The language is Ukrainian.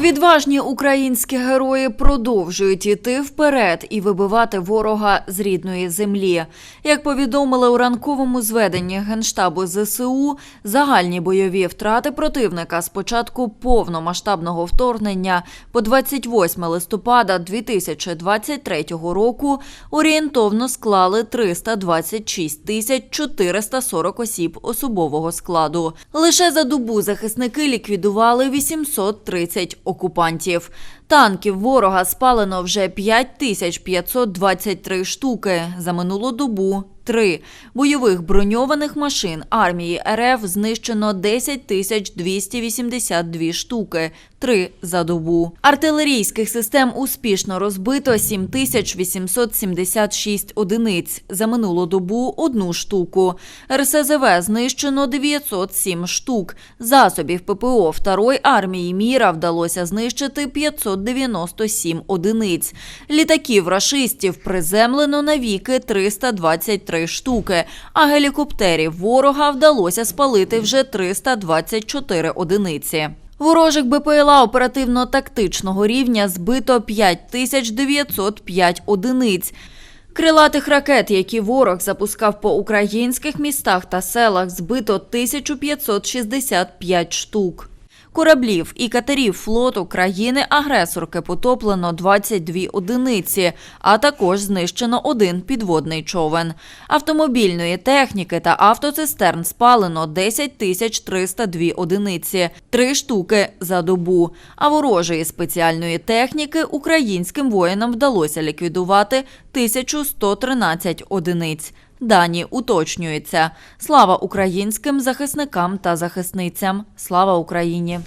Відважні українські герої продовжують іти вперед і вибивати ворога з рідної землі. Як повідомили у ранковому зведенні Генштабу ЗСУ, загальні бойові втрати противника з початку повномасштабного вторгнення по 28 листопада 2023 року орієнтовно склали 326 тисяч 440 осіб особового складу. Лише за добу захисники ліквідували 830 окупантів. Танків ворога спалено вже 5523 штуки. За минулу добу – 3. Бойових броньованих машин армії РФ знищено 10 тисяч 282 штуки. 3 за добу. Артилерійських систем успішно розбито 7 тисяч 876 одиниць. За минулу добу – одну штуку. РСЗВ знищено 907 штук. Засобів ППО Второї армії Міра вдалося знищити 597 одиниць. Літаків рашистів приземлено навіки 323 штуки, а гелікоптерів ворога вдалося спалити вже 324 одиниці. Ворожих БПЛА оперативно-тактичного рівня збито 5905 одиниць. Крилатих ракет, які ворог запускав по українських містах та селах, збито 1565 штук. Кораблів і катерів флоту країни-агресорки потоплено 22 одиниці, а також знищено один підводний човен. Автомобільної техніки та автоцистерн спалено 10 тисяч 302 одиниці, три штуки за добу. А ворожої спеціальної техніки українським воїнам вдалося ліквідувати 1113 одиниць. Дані уточнюються. Слава українським захисникам та захисницям. Слава Україні!